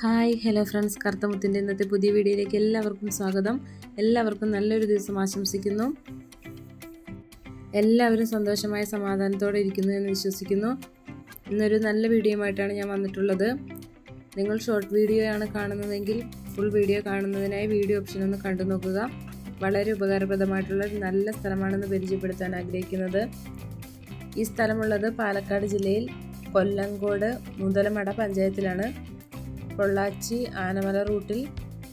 Hi hello friends. കറുത്തമുത്തിന്റെ ഇന്നത്തെ പുതിയ വീഡിയോയിലേക്ക് എല്ലാവർക്കും സ്വാഗതം. എല്ലാവർക്കും നല്ലൊരു ദിവസം ആശംസിക്കുന്നു. എല്ലാവരും സന്തോഷമായ സമാധാനത്തോടെ ഇരിക്കുന്നു എന്ന് വിശ്വസിക്കുന്നു. ഇന്നൊരു നല്ല വീഡിയോയുമായിട്ടാണ് ഞാൻ വന്നിട്ടുള്ളത്. നിങ്ങൾ ഷോർട്ട് വീഡിയോ ആണ് കാണുന്നതെങ്കിൽ ഫുൾ വീഡിയോ കാണുന്നതിനായി വീഡിയോ ഓപ്ഷൻ ഒന്ന് കണ്ടു നോക്കുക. വളരെ ഉപകാരപ്രദമായിട്ടുള്ള ഒരു നല്ല സ്ഥലമാണെന്ന് പരിചയപ്പെടുത്താൻ ആഗ്രഹിക്കുന്നത്. ഈ സ്ഥലമുള്ളത് പാലക്കാട് ജില്ലയിൽ കൊല്ലങ്കോട് മുതലമട പഞ്ചായത്തിലാണ്. പൊള്ളാച്ചി ആനമല റൂട്ടിൽ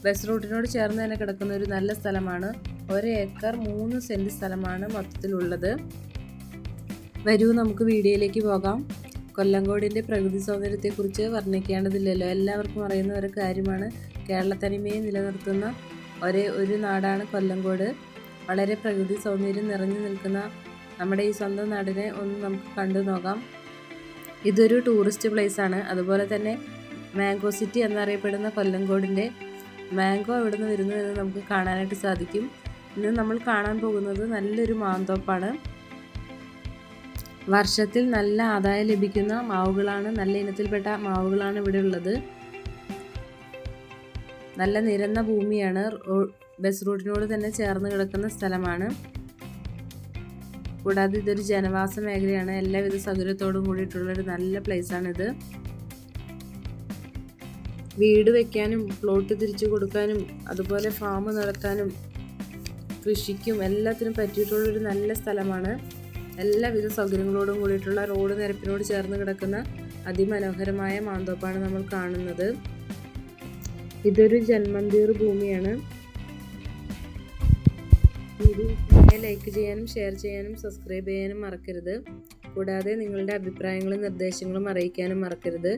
ബസ് റൂട്ടിനോട് ചേർന്ന് തന്നെ കിടക്കുന്ന ഒരു നല്ല സ്ഥലമാണ്. ഒരു ഏക്കർ മൂന്ന് സെന്റ് സ്ഥലമാണ് മൊത്തത്തിലുള്ളത്. വരൂ നമുക്ക് വീഡിയോയിലേക്ക് പോകാം. കൊല്ലങ്കോടിന്റെ പ്രകൃതി സൗന്ദര്യത്തെക്കുറിച്ച് വർണിക്കേണ്ടതില്ലല്ലോ. എല്ലാവർക്കും അറിയുന്ന ഒരു കാര്യമാണ്. കേരളത്തനിമയെ നിലനിർത്തുന്ന ഒരേ ഒരു നാടാണ് കൊല്ലങ്കോട്. വളരെ പ്രകൃതി സൗന്ദര്യം നിറഞ്ഞു നിൽക്കുന്ന നമ്മുടെ ഈ സ്വന്തം നാടിനെ ഒന്ന് നമുക്ക് കണ്ടു നോക്കാം ഇതൊരു ടൂറിസ്റ്റ് പ്ലേസ് ആണ്. അതുപോലെ തന്നെ മാംഗോ സിറ്റി എന്നറിയപ്പെടുന്ന കൊല്ലങ്കോടിന്റെ മാംഗോ എവിടെ നിന്ന് വരുന്നു എന്ന് നമുക്ക് കാണാനായിട്ട് സാധിക്കും. ഇന്ന് നമ്മൾ കാണാൻ പോകുന്നത് നല്ലൊരു മാന്തോപ്പാണ്. വർഷത്തിൽ നല്ല ആദായം ലഭിക്കുന്ന മാവുകളാണ് നല്ല ഇനത്തിൽപ്പെട്ട മാവുകളാണ് ഇവിടെ ഉള്ളത്. നല്ല നിരന്ന ഭൂമിയാണ് ബസ് റൂട്ടിനോട് തന്നെ ചേർന്ന് കിടക്കുന്ന സ്ഥലമാണ്. കൂടാതെ ഇതൊരു ജനവാസ മേഖലയാണ്. എല്ലാവിധ സൗകര്യത്തോടും കൂടിയിട്ടുള്ളൊരു നല്ല പ്ലേസാണിത് വീട് വെക്കാനും പ്ലോട്ട് തിരിച്ചു കൊടുക്കാനും അതുപോലെ ഫാം നടത്താനും കൃഷിക്കും എല്ലാത്തിനും പറ്റിയിട്ടുള്ളൊരു നല്ല സ്ഥലമാണ്. എല്ലാവിധ സൗകര്യങ്ങളോടും കൂടിയിട്ടുള്ള റോഡ് നിരപ്പിനോട് ചേർന്ന് കിടക്കുന്ന അതിമനോഹരമായ മാന്തോപ്പാണ് നമ്മൾ കാണുന്നത്. ഇതൊരു ജന്മന്തീർ ഭൂമിയാണ്. ലൈക്ക് ചെയ്യാനും ഷെയർ ചെയ്യാനും സബ്സ്ക്രൈബ് ചെയ്യാനും മറക്കരുത്. കൂടാതെ നിങ്ങളുടെ അഭിപ്രായങ്ങളും നിർദ്ദേശങ്ങളും അറിയിക്കാനും മറക്കരുത്.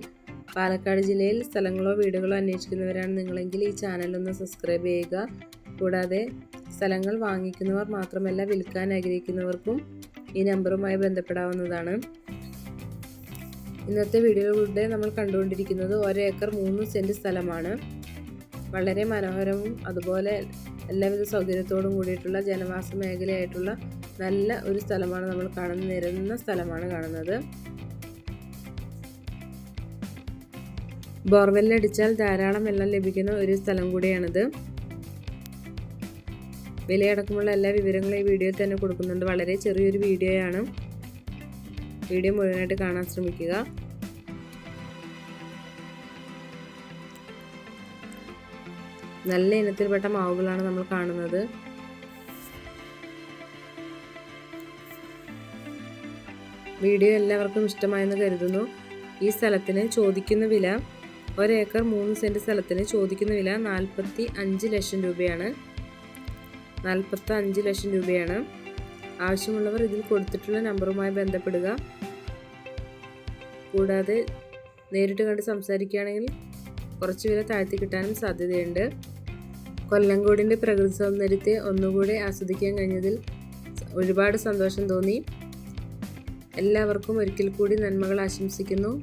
പാലക്കാട് ജില്ലയിൽ സ്ഥലങ്ങളോ വീടുകളോ അന്വേഷിക്കുന്നവരാണ് നിങ്ങളെങ്കിൽ ഈ ചാനൽ ഒന്ന് സബ്സ്ക്രൈബ് ചെയ്യുക. കൂടാതെ സ്ഥലങ്ങൾ വാങ്ങിക്കുന്നവർ മാത്രമല്ല വിൽക്കാൻ ആഗ്രഹിക്കുന്നവർക്കും ഈ നമ്പറുമായി ബന്ധപ്പെടാവുന്നതാണ്. ഇന്നത്തെ വീഡിയോയിലൂടെ നമ്മൾ കണ്ടുകൊണ്ടിരിക്കുന്നത് ഒരേക്കർ മൂന്ന് സെന്റ് സ്ഥലമാണ്. വളരെ മനോഹരവും അതുപോലെ എല്ലാവിധ സൗകര്യത്തോടും കൂടിയിട്ടുള്ള ജനവാസ മേഖലയായിട്ടുള്ള നല്ല ഒരു സ്ഥലമാണ് നമ്മൾ കാണുന്ന നിരന്ന സ്ഥലമാണ് കാണുന്നത്. ബോർവെല്ലടിച്ചാൽ ധാരാളം വെള്ളം ലഭിക്കുന്ന ഒരു സ്ഥലം കൂടിയാണിത്. വിലയടക്കമുള്ള എല്ലാ വിവരങ്ങളും ഈ വീഡിയോയിൽ തന്നെ കൊടുക്കുന്നുണ്ട്. വളരെ ചെറിയൊരു വീഡിയോയാണ് വീഡിയോ മുഴുവനായിട്ട് കാണാൻ ശ്രമിക്കുക. നല്ല ഇനത്തിൽപ്പെട്ട മാവുകളാണ് നമ്മൾ കാണുന്നത്. വീഡിയോ എല്ലാവർക്കും ഇഷ്ടമായെന്ന് കരുതുന്നു. ഈ സ്ഥലത്തിന് ചോദിക്കുന്ന വില ഒരേക്കർ മൂന്ന് സെന്റ് സ്ഥലത്തിന് ചോദിക്കുന്ന വില നാൽപ്പത്തി അഞ്ച് ലക്ഷം രൂപയാണ്. നാൽപ്പത്തി അഞ്ച് ലക്ഷം രൂപയാണ്. ആവശ്യമുള്ളവർ ഇതിൽ കൊടുത്തിട്ടുള്ള നമ്പറുമായി ബന്ധപ്പെടുക. കൂടാതെ നേരിട്ട് കണ്ട് സംസാരിക്കുകയാണെങ്കിൽ കുറച്ച് വില താഴ്ത്തി കിട്ടാനും സാധ്യതയുണ്ട്. കൊല്ലങ്കോടിന്റെ പ്രകൃതി സൗന്ദര്യത്തെ ഒന്നുകൂടെ ആസ്വദിക്കാൻ കഴിഞ്ഞതിൽ ഒരുപാട് സന്തോഷം തോന്നി. എല്ലാവർക്കും ഒരിക്കൽ കൂടി നന്മകൾ ആശംസിക്കുന്നു.